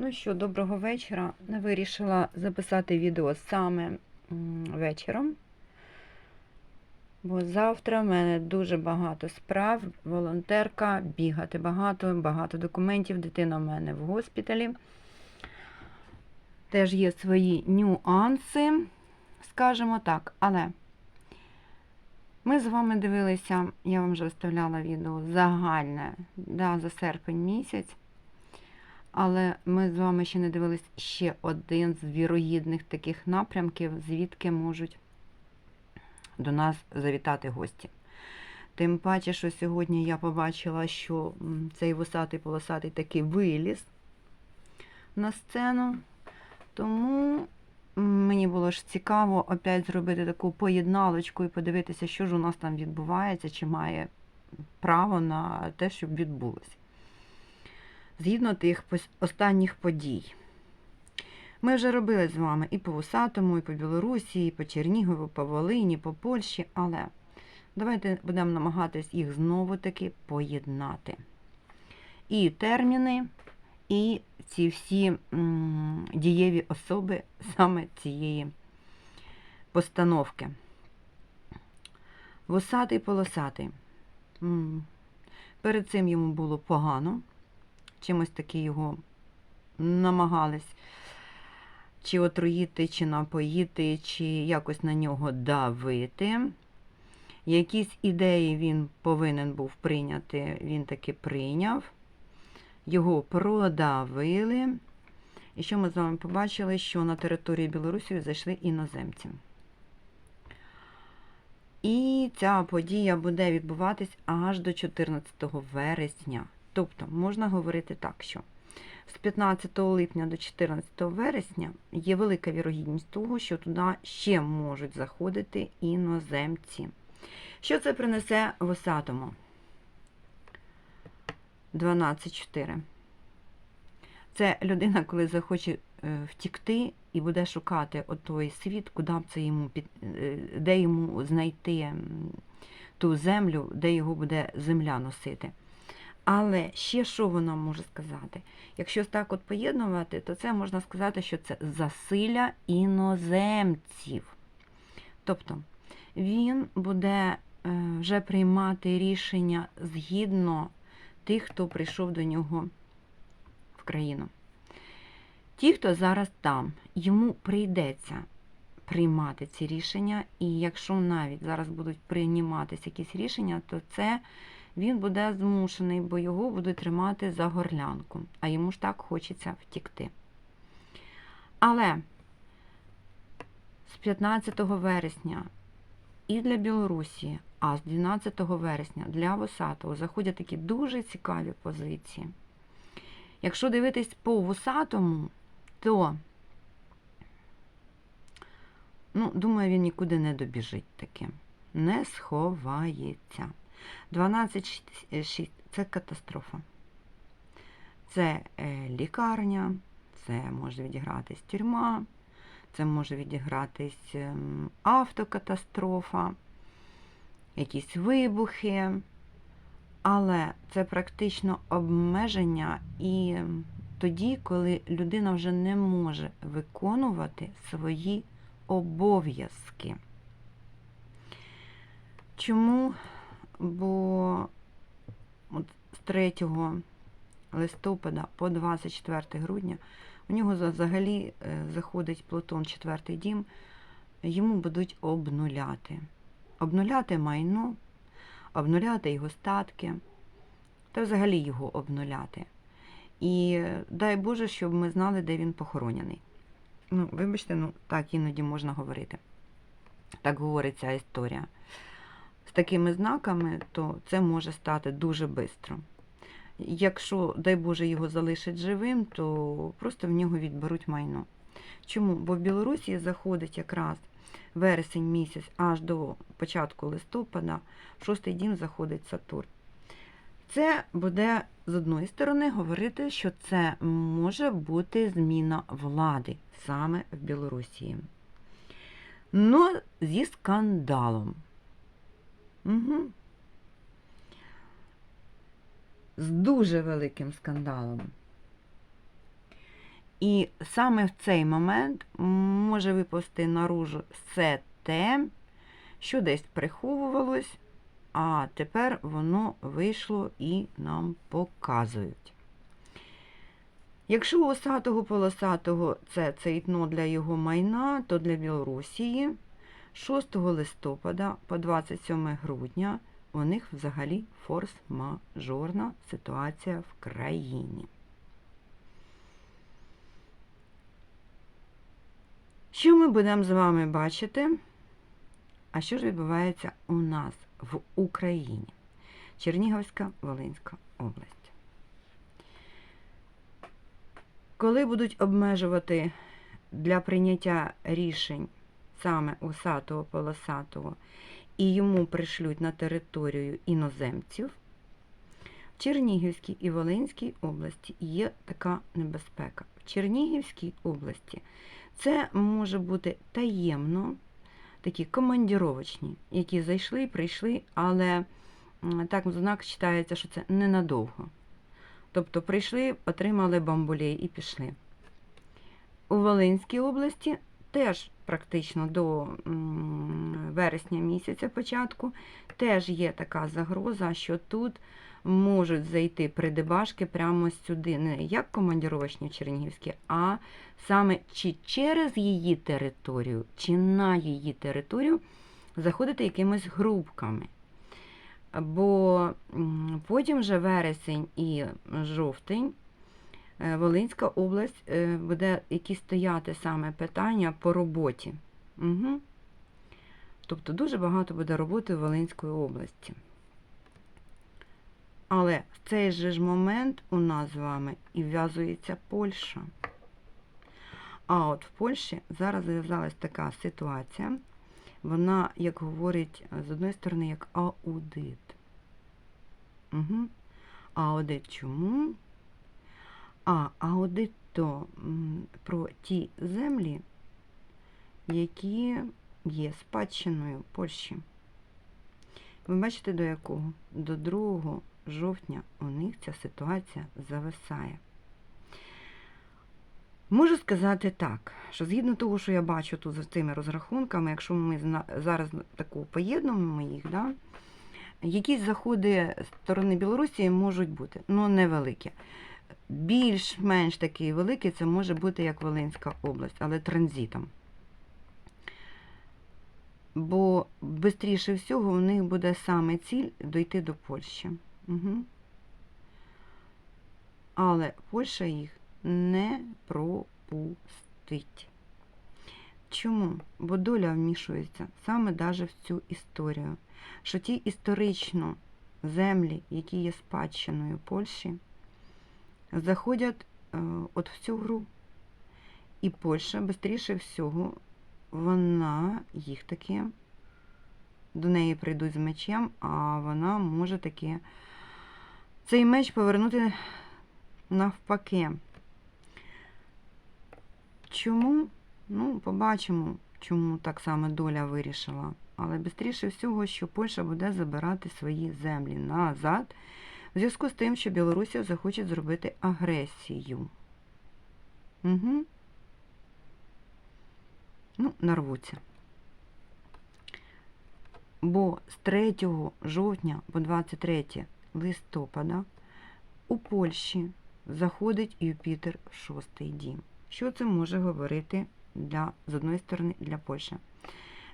Ну що, доброго вечора. Вирішила записати відео саме вечором. Бо завтра в мене дуже багато справ, волонтерка, бігати багато, багато документів. Дитина в мене в госпіталі. Теж є свої нюанси, скажімо так. Але ми з вами дивилися, я вам вже виставляла відео загальне да, за серпень місяць. Але ми з вами ще не дивились ще один з вірогідних таких напрямків, звідки можуть до нас завітати гості. Тим паче, що сьогодні я побачила, що цей вусатий полосатий таки виліз на сцену. Тому мені було ж цікаво опять зробити таку поєдналочку і подивитися, що ж у нас там відбувається, чи має право на те, щоб відбулося згідно тих останніх подій. Ми вже робили з вами і по Вусатому, і по Білорусі, і по Чернігову, по Волині, по Польщі, але давайте будемо намагатись їх знову-таки поєднати. І терміни, і ці всі дієві особи саме цієї постановки. Вусатий полосатий. Перед цим йому було погано чимось таки його намагались чи отруїти, чи напоїти, чи якось на нього давити. Якісь ідеї він повинен був прийняти, він таки прийняв. Його продавили. І що ми з вами побачили, що на території Білорусі зайшли іноземці. І ця подія буде відбуватись аж до 14 вересня. Тобто можна говорити так, що з 15 липня до 14 вересня є велика вірогідність того, що туди ще можуть заходити іноземці. Що це принесе в осатому? 12.4. Це людина, коли захоче е, втікти і буде шукати отой світ, куди б це йому під, е, де йому знайти ту землю, де його буде земля носити. Але ще що вона може сказати? Якщо так от поєднувати, то це можна сказати, що це засилля іноземців. Тобто він буде е, вже приймати рішення згідно тих, хто прийшов до нього в країну. Ті, хто зараз там, йому прийдеться приймати ці рішення, і якщо навіть зараз будуть прийматися якісь рішення, то це він буде змушений, бо його будуть тримати за горлянку, а йому ж так хочеться втікти. Але з 15 вересня і для Білорусі, а з 12 вересня для Вусатого заходять такі дуже цікаві позиції. Якщо дивитись по Вусатому, то, ну, думаю, він нікуди не добіжить таки. Не сховається. 12,6 це катастрофа. Це е, лікарня, це може відігратись тюрма, це може відігратись ем, автокатастрофа, якісь вибухи, але це практично обмеження і тоді, коли людина вже не може виконувати свої обов'язки. Чому? Бо з 3 листопада по 24 грудня у нього взагалі е, заходить Плутон четвертий дім, йому будуть обнуляти. Обнуляти майно, обнуляти його статки, та взагалі його обнуляти. І дай Боже, щоб ми знали, де він похоронений. Ну, вибачте, ну так іноді можна говорити. Так говорить ця історія з такими знаками, то це може стати дуже швидко. Якщо, дай Боже, його залишать живим, то просто в нього відберуть майно. Чому? Бо в Білорусі заходить якраз вересень місяць аж до початку листопада, в шостий дім заходить Сатурн. Це буде з одної сторони говорити, що це може бути зміна влади саме в Білорусі. Ну, зі скандалом. Угу. З дуже великим скандалом. І саме в цей момент може випасти наружу все те, що десь приховувалось, а тепер воно вийшло і нам показують. Якщо у осатого полосатого це цейтно для його майна, то для Білорусії 6 листопада по 27 грудня у них взагалі форс-мажорна ситуація в країні. Що ми будемо з вами бачити? А що ж відбувається у нас в Україні? Чернігівська Волинська область. Коли будуть обмежувати для прийняття рішень саме усатого полосатого і йому пришлють на територію іноземців, в Чернігівській і Волинській області є така небезпека. В Чернігівській області це може бути таємно, такі командіровочні, які зайшли, прийшли, але так знак читається, що це ненадовго. Тобто прийшли, отримали бамбулей і пішли. У Волинській області теж практично до вересня місяця початку теж є така загроза, що тут можуть зайти придебашки прямо сюди, не як командіровочні Чернігівські, а саме чи через її територію, чи на її територію заходити якимись групками. Бо потім вже вересень і жовтень Волинська область е, буде якісь стояти саме питання по роботі. Угу. Тобто дуже багато буде роботи в Волинської області. Але в цей же ж момент у нас з вами і вв'язується Польща. А от в Польщі зараз зав'язалась така ситуація. Вона, як говорить, з одної сторони, як аудит. Угу. Аудит чому? А, аудит то про ті землі, які є спадщиною Польщі. Ви бачите, до якого? До 2 жовтня у них ця ситуація зависає. Можу сказати так, що згідно того, що я бачу тут за цими розрахунками, якщо ми зараз таку поєднуємо їх, да, якісь заходи сторони Білорусі можуть бути, але невеликі. Більш-менш такий великий це може бути як Волинська область, але транзитом. Бо швидше всього у них буде саме ціль дойти до Польщі. Угу. Але Польща їх не пропустить. Чому? Бо доля вмішується саме даже в цю історію, що ті історично землі, які є спадщиною Польщі, заходять е, от в цю гру. І Польща, швидше всього, вона їх таки до неї прийдуть з мечем, а вона може таки цей меч повернути навпаки. Чому? Ну, побачимо, чому так само доля вирішила. Але швидше всього, що Польща буде забирати свої землі назад, в зв'язку з тим, що Білорусія захоче зробити агресію. Угу. Ну, нарвуться. Бо з 3 жовтня по 23 листопада у Польщі заходить Юпітер в шостий дім. Що це може говорити для, з одної сторони для Польщі?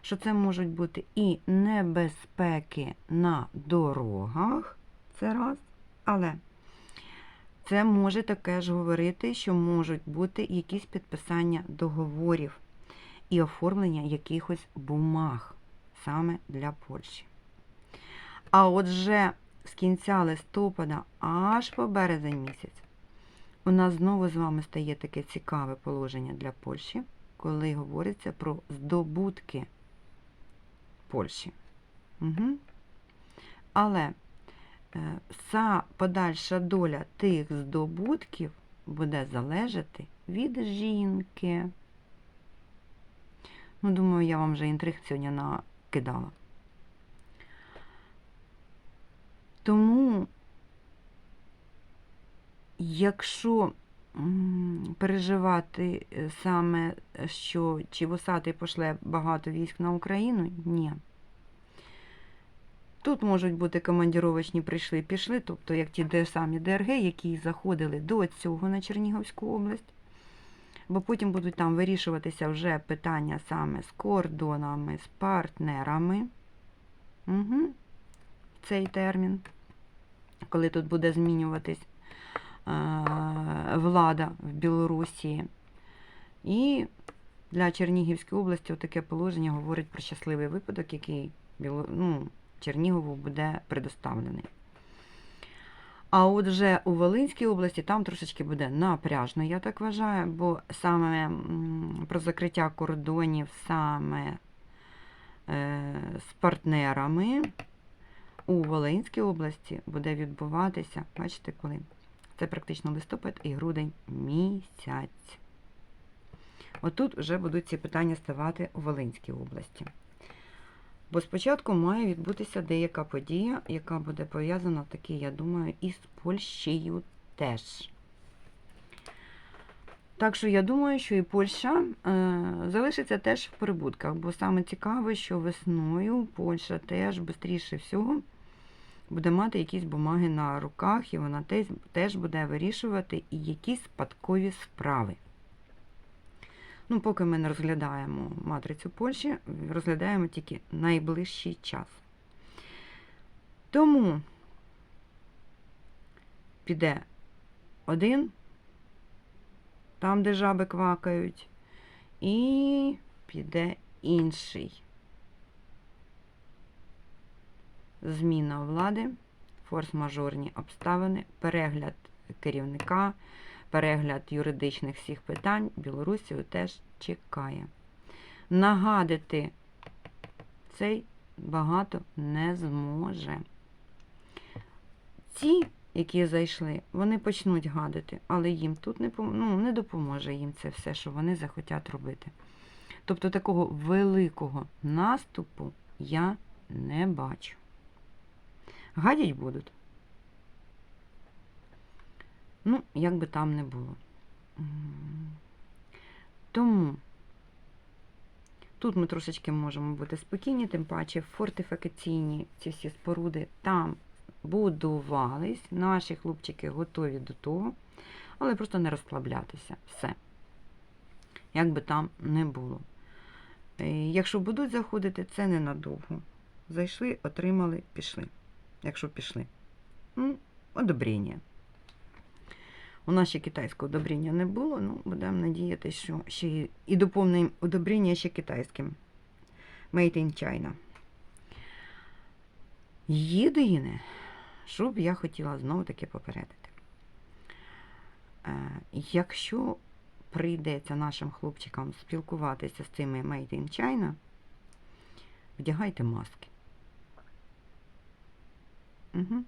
Що це можуть бути і небезпеки на дорогах, це раз, але це може таке ж говорити, що можуть бути якісь підписання договорів і оформлення якихось бумаг саме для Польщі. А отже, з кінця листопада аж по березень місяць у нас знову з вами стає таке цікаве положення для Польщі, коли говориться про здобутки Польщі. Угу. Але е, вся подальша доля тих здобутків буде залежати від жінки. Ну, думаю, я вам вже інтриг сьогодні накидала. Тому Якщо переживати е, саме, що чи Вусатий пошле багато військ на Україну? Ні. Тут можуть бути командіровочні прийшли, пішли, тобто як ті самі ДРГ, які заходили до цього на Чернігівську область, бо потім будуть там вирішуватися вже питання саме з кордонами, з партнерами. Угу. Цей термін, коли тут буде змінюватись е, влада в Білорусі. І для Чернігівської області таке положення говорить про щасливий випадок, який ну, Чернігову буде предоставлений. А от вже у Волинській області там трошечки буде напряжно, я так вважаю, бо саме про закриття кордонів саме е, з партнерами у Волинській області буде відбуватися, бачите, коли? Це практично листопад і грудень місяць. Отут вже будуть ці питання ставати у Волинській області. Бо спочатку має відбутися деяка подія, яка буде пов'язана таки, я думаю, і з Польщею теж. Так що я думаю, що і Польща е, залишиться теж в прибутках, бо саме цікаве, що весною Польща теж швидше всього буде мати якісь бумаги на руках, і вона теж, теж буде вирішувати і якісь спадкові справи. Ну, поки ми не розглядаємо матрицю Польщі, розглядаємо тільки найближчий час. Тому піде один, там, де жаби квакають, і піде інший. Зміна влади, форс-мажорні обставини, перегляд керівника, перегляд юридичних всіх питань Білорусію теж чекає. Нагадити цей багато не зможе. Ті, які зайшли, вони почнуть гадити, але їм тут не, ну, не допоможе їм це все, що вони захотять робити. Тобто такого великого наступу я не бачу. Гадять будуть. Ну, як би там не було. Тому тут ми трошечки можемо бути спокійні, тим паче фортифікаційні ці всі споруди там будувались, наші хлопчики готові до того, але просто не розслаблятися. Все. Як би там не було. Е, Якщо будуть заходити, це ненадовго. Зайшли, отримали, пішли. Якщо пішли. Ну, одобрення. У нас ще китайського одобрення не було, ну, будемо надіятися, що ще і доповнимо одобрення ще китайським. Made in China. Єдине, що б я хотіла знову таки попередити. Е, Якщо прийдеться нашим хлопчикам спілкуватися з цими Made in China, вдягайте маски. Угу.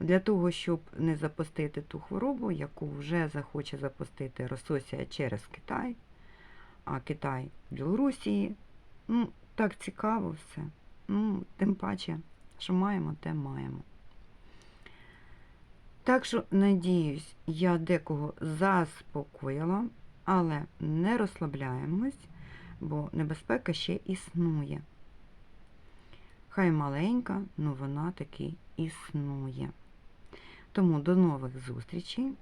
Для того, щоб не запустити ту хворобу, яку вже захоче запустити Рососія через Китай, а Китай в Білорусі. Ну, так цікаво все. Ну, тим паче, що маємо, те маємо. Так що, надіюсь, я декого заспокоїла, але не розслабляємось, бо небезпека ще існує. Хай маленька, але вона таки існує. Тому до нових зустрічей.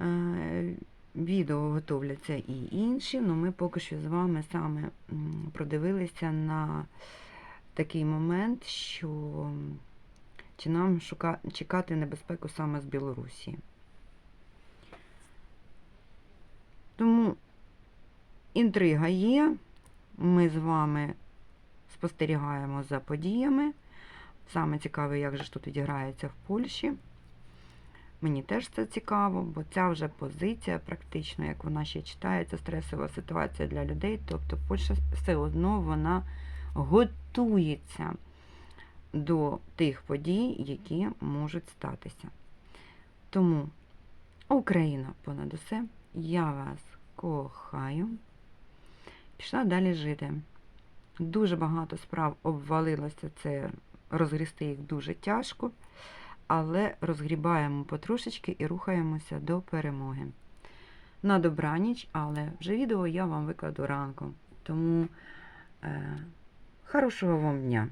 Е, Відео готовляться і інші, але ми поки що з вами саме продивилися на такий момент, що чи нам шука... чекати небезпеку саме з Білорусі. Тому інтрига є. Ми з вами спостерігаємо за подіями. Саме цікаве, як же ж тут відіграється в Польщі. Мені теж це цікаво, бо ця вже позиція, практично, як вона ще читається, стресова ситуація для людей. Тобто Польща все одно вона готується до тих подій, які можуть статися. Тому Україна понад усе, я вас кохаю. Пішла далі жити. Дуже багато справ обвалилося, це розгрісти їх дуже тяжко. але розгрібаємо потрошечки і рухаємося до перемоги. На добраніч, але вже відео я вам викладу ранком. Тому е, хорошого вам дня!